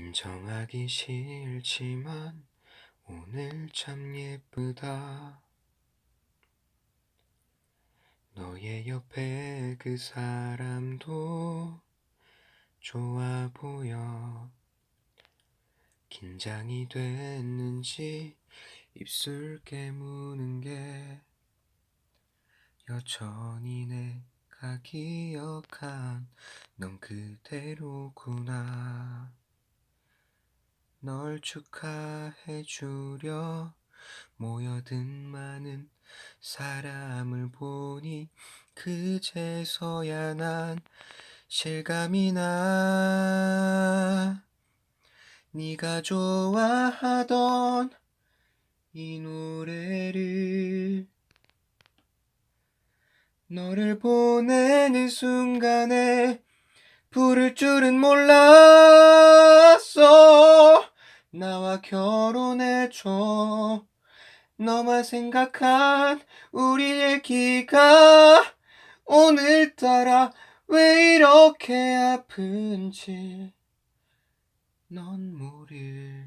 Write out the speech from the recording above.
인정하기 싫지만 오늘 참 예쁘다. 너의 옆에 그 사람도 좋아 보여. 긴장이 됐는지 입술 깨무는 게 여전히 내가 기억한 넌 그대로구나. 널 축하해 주려 모여든 많은 사람을 보니 그제서야 난 실감이 나. 네가 좋아하던 이 노래를 너를 보내는 순간에 부를 줄은 몰랐어. 나와 결혼해줘. 너만 생각한 우리 얘기가 오늘따라 왜 이렇게 아픈지 넌 모를.